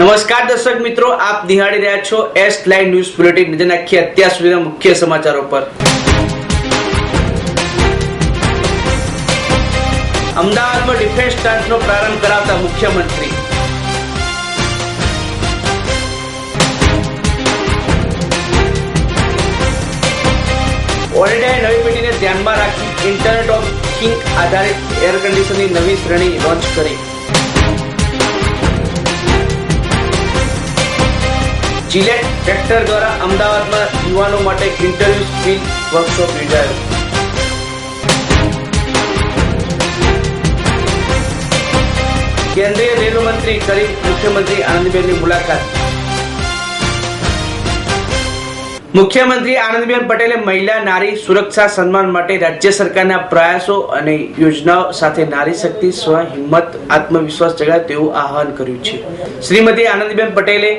નમસ્કાર દર્શક મિત્રો, આપ નિહાળી રહ્યા છો એસ લાઈન ન્યૂઝ બુલેટિન નજર નાખી અત્યાર સુધીના મુખ્ય સમાચારો પર. અમદાવાદમાં ડિફેન્સ પ્લાન્ટનો પ્રારંભ કરાવતા મુખ્યમંત્રી. ઓરેડાએ નવી પેઢીને ધ્યાનમાં રાખી ઇન્ટરનેટ ઓફ થિંક આધારિત એર કન્ડિશનની નવી શ્રેણી લોન્ચ કરી. જિલેટ ટ્રેક્ટર દ્વારા અમદાવાદમાં યુવાનો માટે ઇન્ટરવ્યુ સ્કિલ વર્કશોપ યોજાયો. કેન્દ્રીય રેલવે મંત્રી કરી મુખ્યમંત્રી આનંદીબેનની મુલાકાત. મુખ્યમંત્રી આનંદીબેન પટેલે મહિલા નારી સુરક્ષા સન્માન માટે રાજ્ય સરકારના પ્રયાસો અને યોજનાઓ સાથે નારી શક્તિ, સ્વ હિંમત, આત્મવિશ્વાસ જગાય તેવું આહવાન કર્યું છે. શ્રીમતી આનંદીબેન પટેલે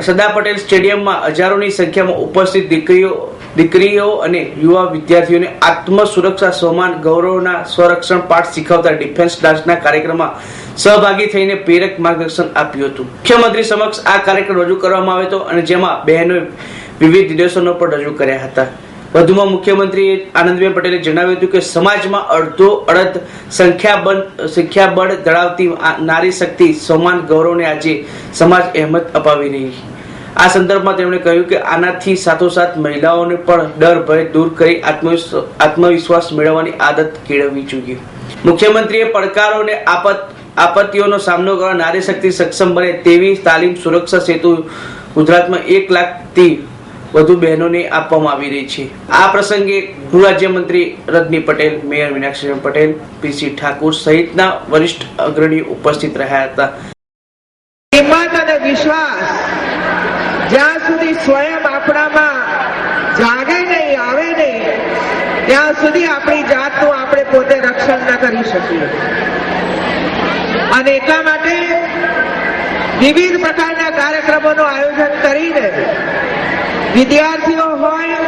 સરદાર પટેલ સ્ટેડિયમમાં હજારોની સંખ્યામાં ઉપસ્થિત દીકરીઓ દીકરીઓ અને યુવા વિદ્યાર્થીઓને આત્મ સુરક્ષા સન્માન ગૌરવના સ્વરક્ષણ પાઠ શીખવતા ડિફેન્સ ડાન્સના કાર્યક્રમમાં સહભાગી થઈને પ્રેરક માર્ગદર્શન આપ્યું હતું. મુખ્યમંત્રી સમક્ષ આ કાર્યક્રમ રજૂ કરવામાં આવ્યો હતો અને જેમાં બહેનોએ વિવિધ નિદર્શનો પણ રજૂ કર્યા હતા. વધુમાં મુખ્યમંત્રી આનંદબેન પટેલે જણાવ્યું હતું કે સમાજમાં અડધો અડધ સંખ્યાબંધ, સંખ્યાબળ ધરાવતી નારી શક્તિ સમાન ગૌરવને આજે સમાજ અહેમત અપાવી રહી આ સંદર્ભમાં તેમણે કહ્યું કે આનાથી સાથોસાથ મહિલાઓને પણ ડર, ભય દૂર કરી આત્મવિશ્વાસ મેળવવાની આદત કેળવવી જોઈએ. મુખ્યમંત્રીએ પડકારોને આપત, આપત્તિઓનો સામનો કરવા નારી શક્તિ સક્ષમ બને તેવી તાલીમ સુરક્ષા સેતુ ગુજરાતમાં એક લાખથી વધુ બહેનોને આપવામાં આવી રહી છે. આ પ્રસંગે ગૃહ રાજ્યમંત્રી રજની પટેલ, મેયર મીનાક્ષી પટેલ, પીસી ઠાકુર સહિતના વરિષ્ઠ અગ્રણીઓ ઉપસ્થિત રહ્યા હતા. હિંમત અને વિશ્વાસ જ્યાં સુધી સ્વયં આપણામાં જાગે નહીં, આવે નહીં, ત્યાં સુધી આપણી જાતનું આપણે પોતે રક્ષણ ન કરી શકીએ. અને એટલા માટે વિવિધ પ્રકારના કાર્યક્રમોનું આયોજન કરીને વિદ્યાર્થીઓ હોય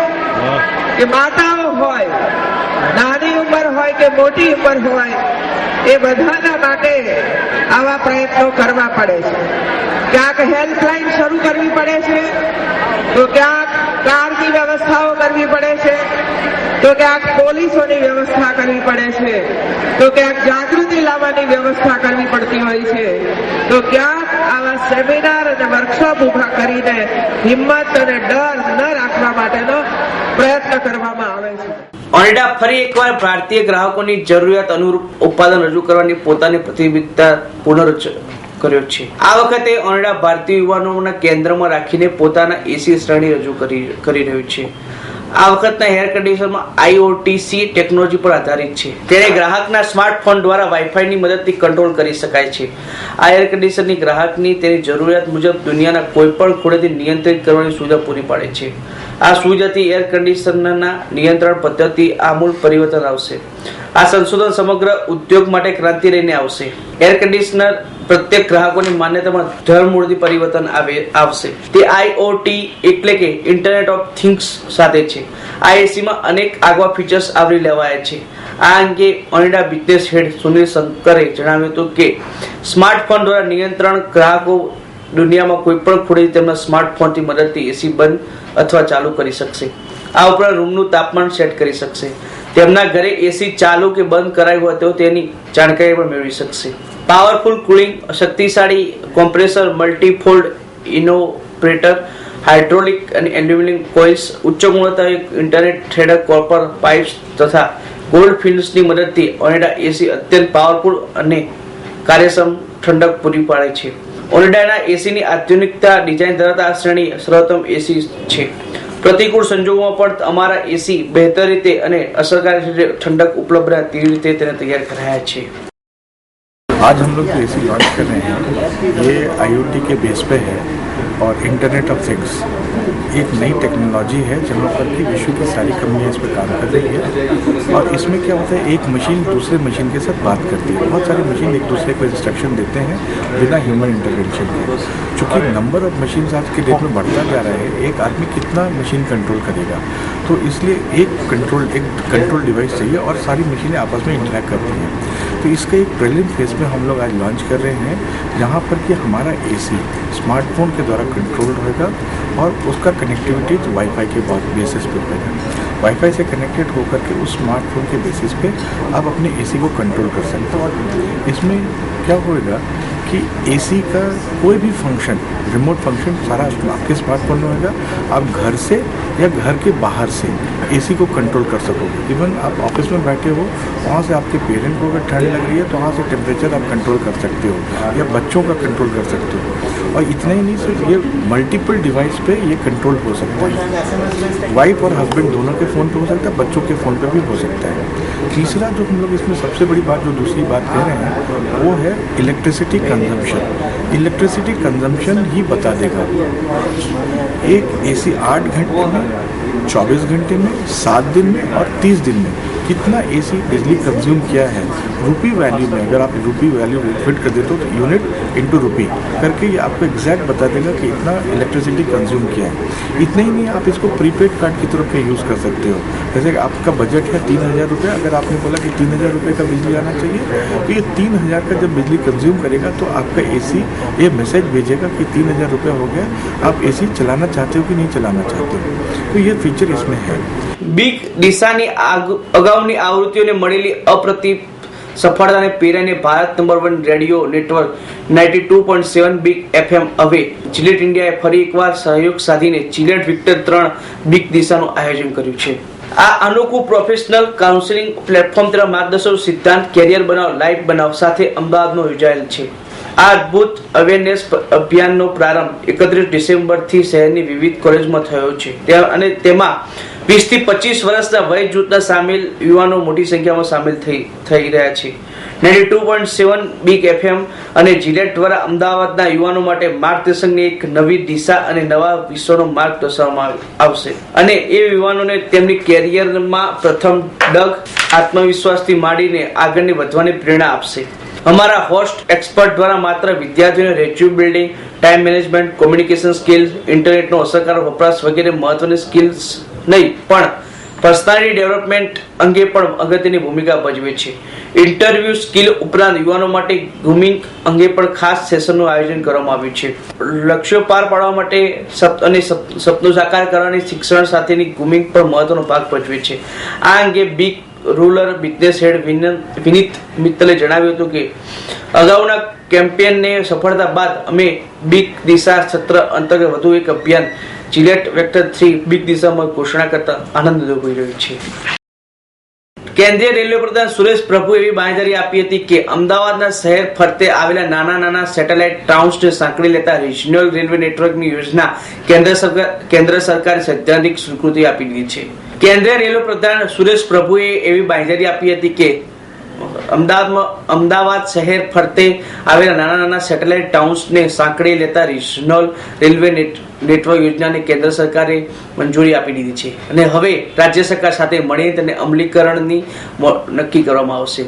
કે માતાઓ હોય, નાની ઉંમર હોય કે મોટી ઉંમર હોય, એ બધાના માટે આવા પ્રયત્નો કરવા પડે છે. ક્યાંક હેલ્પલાઇન શરૂ કરવી પડે છે, તો ક્યાંક કારની વ્યવસ્થાઓ કરવી પડે છે, તો ક્યાંક પોલીસોની વ્યવસ્થા કરવી પડે છે, તો ક્યાંક જાગૃતિ લાવવાની વ્યવસ્થા કરવી પડતી હોય છે, તો ક્યાંક આવા સેમિનાર અને વર્કશોપ ઊભા કરીને હિંમત અને ડર ન રાખવા માટેનો પ્રયત્ન કરવામાં આવે છે. ઓનેડા ફરી એકવાર ભારતીય ગ્રાહકોની જરૂરિયાત અનુરૂપ ઉત્પાદન રજૂ કરવાની પોતાની પ્રતિબદ્ધતા પુનરુચ્ચ કર્યો છે. આ વખતે ઓનડા ભારતીય યુવાનોના કેન્દ્રમાં રાખીને પોતાના એસી શ્રેણી રજૂ કરી કરી રહ્યું છે. આ વખતના હેર કન્ડિશનમાં આઈઓટીસી ટેકનોલોજી પર આધારિત છે. તેને ગ્રાહકના સ્માર્ટફોન દ્વારા વાઈફાઈની મદદથી કંટ્રોલ કરી શકાય છે. આ એર કન્ડિશનની ગ્રાહકની તેની જરૂરિયાત મુજબ દુનિયાના કોઈપણ ખૂણેથી નિયંત્રિત કરવાની સુવિધા પૂરી પાડે છે. આ સુવિધાથી એર કન્ડિશનરના નિયંત્રણ પદ્ધતિ આમૂલ પરિવર્તન આવશે. આ સંશોધન સમગ્ર ઉદ્યોગ માટે ક્રાંતિ લઈને આવશે. એર કન્ડિશનર પ્રત્યેક ગ્રાહકોની માન્યતામાં ધરમૂળથી પરિવર્તન આવે, આવશે. તે આઈઓટી એટલે કે ઇન્ટરનેટ ઓફ થિંગ્સ સાથે છે. આ એસીમાં અનેક આગવા ફીચર્સ આવરી લેવાયા છે. આ અંગે ઓનિડા બિઝનેસ હેડ સુનિલ શંકરે જણાવ્યું હતું કે સ્માર્ટફોન દ્વારા નિયંત્રણ ગ્રાહકો દુનિયામાં કોઈ પણ ખૂણે તેમના સ્માર્ટફોનથી મદદથી એસી બંધ અથવા ચાલુ કરી શકશે. આ ઉપરાંત રૂમનું તાપમાન સેટ કરી શકશે. તેમના ઘરે એસી ચાલુ કે બંધ કરાયું હોય તો તેની જાણકારી પણ મેળવી શકશે. પાવરફુલ કુલિંગ શક્તિશાળી કોમ્પ્રેસર મલ્ટીફોલ્ડ ઇનોપરેટર હાઇડ્રોલિક અને એલ્યુમિનિયમ કોઇલ્સ ઉચ્ચ ગુણવત્તાયુક્ત ઇન્ટરનેટ થ્રેડર કોપર પાઇપ્સ તથા ગોલ્ડ ફિલ્મ્સની મદદથી ઓનેડા એસી અત્યંત પાવરફુલ અને કાર્યક્ષમ ઠંડક પૂરી પાડે છે. ઓનેડાના એસીની આધુનિકતા ડિઝાઇન ધરાવતા આ શ્રેણી સર્વોત્તમ એસી છે. પ્રતિકૂળ સંજોગોમાં પણ અમારા એસી બહેતર રીતે અને અસરકારક રીતે ઠંડક ઉપલબ્ધ રહે તેવી રીતે તેને તૈયાર કરાયા છે आज हम लोग जो ए लॉन्च कर रहे हैं ये आईओटी के बेस पे है और इंटरनेट ऑफ थिंग्स एक नई टेक्नोलॉजी है जहाँ पर कि विश्व की सारी कंपनियाँ इस पर काम कर रही है और इसमें क्या होता है, एक मशीन दूसरे मशीन के साथ बात करती है। बहुत सारी मशीन एक दूसरे को इंस्ट्रक्शन देते हैं बिना ह्यूमन इंटरवेंशन के। चूँकि नंबर ऑफ़ मशीन आज के डेट में बढ़ता जा रहा है, एक आदमी कितना मशीन कंट्रोल करेगा? तो इसलिए एक कंट्रोल एक कंट्रोल डिवाइस चाहिए और सारी मशीनें आपस में इंटरेक्ट करती हैं। तो इसका एक प्रीलिम फ़ेज़ में हम लोग आज लॉन्च कर रहे हैं, जहाँ पर कि हमारा एसी स्मार्टफ़ोन के द्वारा कंट्रोल रहेगा और उसका कनेक्टिविटी वाईफाई के बेसिस पे होगा वाईफाई से कनेक्टेड होकर के उस स्मार्टफ़ोन के बेसिस पे आप अपने एसी को कंट्रोल कर सकते हो। इसमें क्या होएगा कि एसी का कोई भी फ़ंक्शन रिमोट फ़ंक्शन सारा आपके स्मार्टफ़ोन में होगा आप घर से या घर के बाहर से एसी को कंट्रोल कर सकोगे। इवन आप ऑफ़िस में बैठे हो, वहाँ से आपके पेरेंट को अगर ठंड लग रही है तो वहाँ से टेम्परेचर आप कंट्रोल कर सकते हो, या बच्चों का कंट्रोल कर सकते हो। और इतना ही नहीं, सिर्फ़ ये मल्टीपल डिवाइस पे ये कंट्रोल हो सकता है। वाइफ और हस्बैंड दोनों के फ़ोन पे हो सकता है, बच्चों के फ़ोन पे भी हो सकता है। तीसरा जो हम लोग इसमें सबसे बड़ी बात, जो दूसरी बात कह रहे हैं, वो है इलेक्ट्रिसिटी कंजम्पशन इलेक्ट्रिसिटी कंजम्पशन ही बता देगा एक एसी आठ घंटे में चौबीस घंटे में, सात दिन में और तीस दिन में। कितना एसी बिजली कंज्यूम किया है? रुपी वैल्यू में, अगर आप रुपी वैल्यू फिट कर देते हो तो यूनिट इंटू रुपी करके ये आपको एग्जैक्ट बता देगा कि इतना इलेक्ट्रिसिटी कंज्यूम किया है। इतना ही नहीं, आप इसको प्रीपेड कार्ड की तरफ़ पे यूज़ कर सकते हो। जैसे कि आपका बजट है तीन हज़ार रुपये अगर आपने बोला कि तीन हज़ार रुपये का बिजली आना चाहिए तो ये तीन हज़ार का जब बिजली कंज्यूम करेगा तो आपका ए सी ये मैसेज भेजेगा कि तीन हज़ार रुपये हो गया, आप ए सी चलाना चाहते हो कि नहीं चलाना चाहते हो? तो ये फीचर इसमें है બિગ ડીસાની આગ- અગાઉની આવૃત્તિઓને મળેલી અપ્રતિમ સફળતાને પેરાને Bharat number one radio network ninety two point seven big FM હવે ચિલેટ ઇન્ડિયાએ ફરી એકવાર સહયોગ સાધીને ચિલેટ વિક્ટર ત્રણ બિગ દિશાનું આયોજન કર્યું છે આ અનોખું પ્રોફેશનલ કાઉન્સિલિંગ પ્લેટફોર્મ તરફ માર્ગદર્શક સિદ્ધાંત કેરિયર બનાવ લાઈફ બનાવ સાથે અમદાવાદમાં યોજાયેલ છે આ અદ્ભુત અવેરનેસ અભિયાનનો પ્રારંભ એકત્રીસ ડિસેમ્બરથી શહેરની વિવિધ કોલેજમાં થયો છે. અને તેમાં વીસથી પચીસ વર્ષના વય જૂથના સામેલ યુવાનો મોટી સંખ્યામાં સામેલ થઈ થઈ રહ્યા છે. Ninety two point seven big FM અને જીલેટ દ્વારા અમદાવાદના યુવાનો માટે માર્ગદર્શનની એક નવી દિશા અને નવા વિશ્વનો માર્ગ દર્શાવવામાં આવ- આવશે. અને એ યુવાનોને તેમની કેરિયરમાં પ્રથમ ડગ આત્મવિશ્વાસથી માંડીને આગળને વધવાની પ્રેરણા આપશે. અમારા હોસ્ટ એક્સપર્ટ દ્વારા માત્ર વિદ્યાર્થીઓને resume building time management communication skills ઇન્ટરનેટનો અસરકારક વપરાશ વગેરે મહત્વની સ્કિલ્સ નહીં, પણ પર્સનાલિટી ડેવલપમેન્ટ અંગે પણ અગત્યની ભૂમિકા ભજવે છે. ઇન્ટરવ્યુ સ્કિલ ઉપરાંત યુવાનો માટે ગ્રુમિંગ અંગે પણ ખાસ સેશનનું આયોજન કરવામાં આવ્યું છે. લક્ષ્યો પાર પાડવા માટે અને સપ- સપનું સાકાર કરવાની શિક્ષણ સાથેની ગ્રુમિંગ પણ મહત્વનો ભાગ ભજવે છે. આ અંગે big rural business head Vineet મિત્તલે જણાવ્યું હતું કે, અગાઉના કેમ્પેનને સફળતા બાદ અમે બિગ દિશા સત્ર અંતર્ગત વધુ એક અભિયાન જિલેટ વેક્ટર થ્રી બિગ દિશામાં ઘોષણા કરતા આનંદ અનુભવી રહ્યો છે. કેન્દ્રીય રેલવે પ્રધાન સુરેશ પ્રભુ એવી બાંયધરી આપી હતી કે, અમદાવાદના શહેર ફરતે આવેલા નાના નાના સેટેલાઇટ ટાઉન્સને સાંકળી લેતા રિજનલ રેલવે નેટવર્કની યોજના કેન્દ્ર સરકાર કેન્દ્ર સરકારે સૈદ્ધાંતિક સ્વીકૃતિ આપી દીધી છે. કેન્દ્રીય રેલવે પ્રધાન સુરેશ પ્રભુએ એવી બાંયધરી આપી હતી કે અમદાવાદમાં અમદાવાદ શહેર ફરતે આવેલા નાના નાના સેટેલાઇટ ટાઉન્સને સાંકળી લેતા રિજનલ રેલવે નેટ નેટવર્ક યોજનાને કેન્દ્ર સરકારે મંજૂરી આપી દીધી છે. અને હવે રાજ્ય સરકાર સાથે મળીને તેને અમલીકરણની નક્કી કરવામાં આવશે.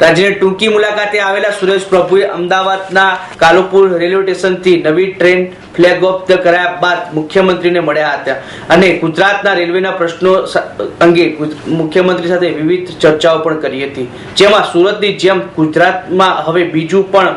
રાજ્યની ટૂંકી મુલાકાતે આવેલા સુરેશ પ્રભુએ અમદાવાદના કાલુપુર રેલવે સ્ટેશનથી નવી ટ્રેન ફ્લેગ ઓફ કરાયા બાદ મુખ્યમંત્રીને મળ્યા હતા. અને ગુજરાતના રેલવેના પ્રશ્નો અંગે મુખ્યમંત્રી સાથે વિવિધ ચર્ચાઓ પણ કરી હતી. જેમાં સુરતની જેમ ગુજરાતમાં હવે બીજું પણ,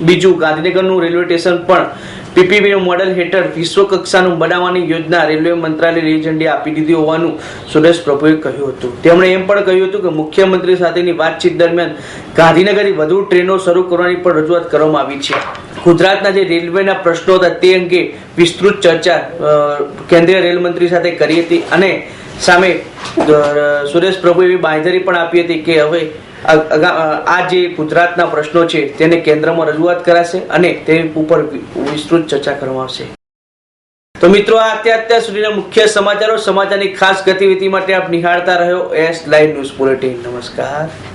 બીજું ગાંધીનગરનું રેલવે સ્ટેશન પણ પીપીપી મોડેલ હેઠળ વિશ્વ કક્ષાનું બનાવવાની યોજના રેલવે મંત્રાલય લીલી ઝંડી આપી દીધી હોવાનું સુરેશ પ્રભુએ કહ્યું હતું. તેમણે એમ પણ કહ્યું હતું કે મુખ્યમંત્રી સાથેની વાતચીત દરમિયાન ગાંધીનગરની વધુ ટ્રેનો શરૂ કરવાની પણ રજૂઆત કરવામાં આવી છે. ગુજરાતના જે રેલવેના પ્રશ્નો હતા તે અંગે વિસ્તૃત ચર્ચા કેન્દ્રીય રેલ મંત્રી સાથે કરી હતી અને સામે સુરેશ પ્રભુ એવી બાંયધરી પણ આપી હતી કે હવે આ- જે ગુજરાતના પ્રશ્નો છે તેને કેન્દ્રમાં રજૂઆત કરાશે અને તે ઉપર વિસ્તૃત ચર્ચા કરવામાં આવશે. તો મિત્રો, આ અત્યાર અત્યાર સુધીના મુખ્ય સમાચારો. સમાચારની ખાસ ગતિવિધિ માટે આપ નિહાળતા રહ્યો એસ લાઈવ ન્યૂઝ બુલેટિન. નમસ્કાર.